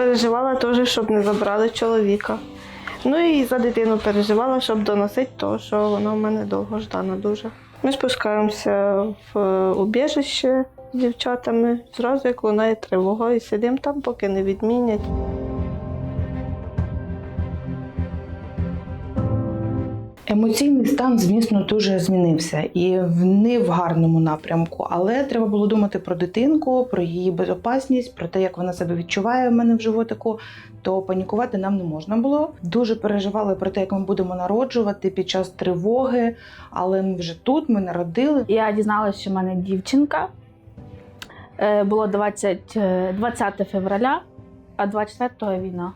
Переживала теж, щоб не забрали чоловіка. Ну і за дитину переживала, щоб доносити то, що вона в мене довгождана дуже. Ми спускаємося в е, убіжище з дівчатами, зразу як лунає тривога, і сидимо там, поки не відмінять. Емоційний стан, звісно, дуже змінився і не в гарному напрямку. Але треба було думати про дитинку, про її безопасність, про те, як вона себе відчуває в мене в животику. То панікувати нам не можна було. Дуже переживали про те, як ми будемо народжувати під час тривоги. Але ми вже тут, ми народили. Я дізналася, що в мене дівчинка. Е, Було 20, е, 20 февраля, а 24-го війна.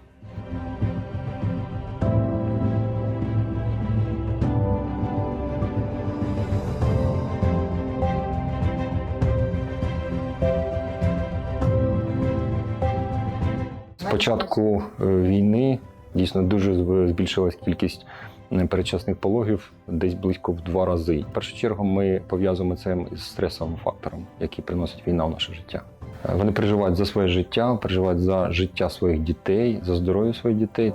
Початку е, війни дійсно дуже збільшилась кількість е, передчасних пологів десь близько в два рази. В першу чергу ми пов'язуємо це із стресовим фактором, який приносить війна в наше життя. Е, Вони переживають за своє життя, переживають за життя своїх дітей, за здоров'я своїх дітей.